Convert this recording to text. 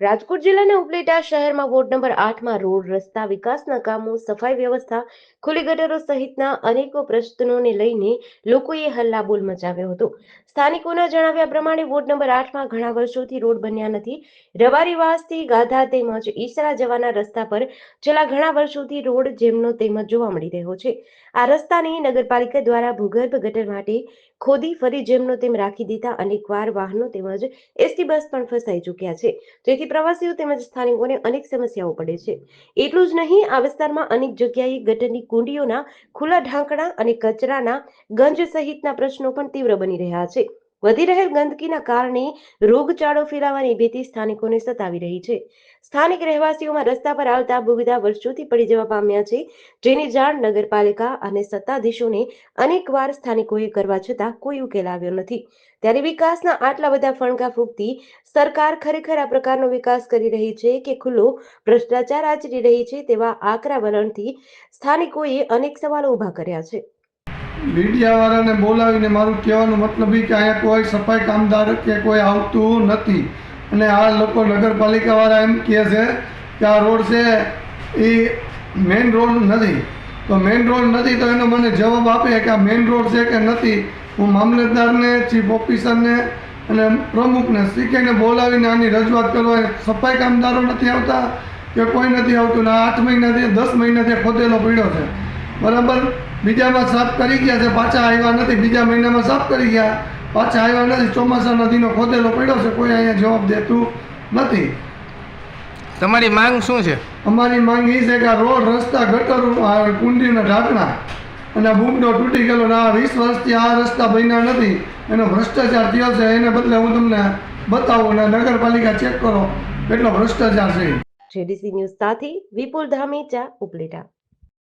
રાજકોટ જિલ્લાના ઉપલેટા શહેરમાં ward number આઠમાં રોડ, રસ્તા વિકાસના કામો સફાઈ વ્યવસ્થા, ખુલ્લી ગટરો સહિતના અનેકો પ્રશ્નોને લઈને લોકોએ હલ્લાબોલ મચાવ્યો હતો. સ્થાનિકોના જણાવ્યા પ્રમાણે વોર્ડ નંબર આઠમાં ઘણા વર્ષોથી રોડ બન્યા નથી. રવારીવાસથી ગાધા તેમજ ઈસરા જવાના રસ્તા પર છેલ્લા ઘણા વર્ષોથી રોડ જેમનો તેમજ જોવા મળી રહ્યો છે. આ રસ્તાને નગરપાલિકા દ્વારા ભૂગર્ભ ગટર માટે ખોદી ફરી જેમનો તેમ રાખી દીધા. અનેકવાર વાહનો તેમજ એસટી બસ પણ ફસાઈ ચૂક્યા છે. પ્રવાસીઓ તેમજ સ્થાનિકોને અનેક સમસ્યાઓ પડે છે. એટલું જ નહીં, આ વિસ્તારમાં અનેક જગ્યાએ ગટરની કુંડીઓના ખુલ્લા ઢાંકણા અને કચરાના ગંજ સહિતના પ્રશ્નો પણ તીવ્ર બની રહ્યા છે. વધી રહેલ ગંદકીના કારણે રોગચાળો ફેલાવાની ભીતિ સ્થાનિકોને સતાવી રહી છે. સ્થાનિક રહેવાસીઓમાં રસ્તા પર આવતા બુવિધા વર્ષોથી પડી જવા પામ્યા છે, જેની જાણ નગરપાલિકા અને સત્તાધીશોને અનેકવાર સ્થાનિકોએ કરવા છતાં કોઈ ઉકેલ આવ્યો નથી. ત્યારે વિકાસના આટલા બધા ફણગા ફૂંકતી સરકાર ખરેખર આ પ્રકારનો વિકાસ કરી રહી છે કે ખુલ્લો ભ્રષ્ટાચાર આચરી રહી છે તેવા આકરા વલણથી સ્થાનિકોએ અનેક સવાલો ઊભા કર્યા છે. મીડિયાવાળાને બોલાવીને મારું કહેવાનું મતલબ એ કે અહીંયા કોઈ સફાઈ કામદાર કે કોઈ આવતું નથી. અને આ લોકો નગરપાલિકાવાળા એમ કહે છે કે આ રોડ છે એ મેઇન રોડ નથી. તો મેઇન રોડ નથી તો એનો મને જવાબ આપે કે આ મેઇન રોડ છે કે નથી? હું મામલતદારને, ચીફ ઓફિસરને અને પ્રમુખને શીખીને બોલાવીને આની રજૂઆત કરવા સફાઈ કામદારો નથી આવતા કે કોઈ નથી આવતું? ને આઠ મહિનાથી દસ મહિનાથી ખોદેલો પડ્યો છે. બરાબર? બીજામાં સાફ કરી ગયા છે પાછા આવ્યા નથી. બીજા મહિનામાં સાફ કરી ગયા. પાછા આવ્યા નથી. ચોમાસા નદીનો ખોદેલો પડ્યો છે. કોઈ અહીંયા જવાબ દેતું નથી. તમારી માંગ શું છે? અમારી માંગ એ છે કે આ રોડ રસ્તા ગટર કુંડીના ઢાંકણા અને આ બૂમડો તૂટી ગયેલો ને આ વીસ વર્ષથી આ રસ્તા બન્યા નથી. એનો ભ્રષ્ટાચાર થયો છે. એને બદલે હું તમને બતાવું અને નગરપાલિકા ચેક કરો. કેટલો ભ્રષ્ટાચાર છે. જેડીસી ન્યૂઝ સાથે વિપુલ ધામેચા ઉપલેટા.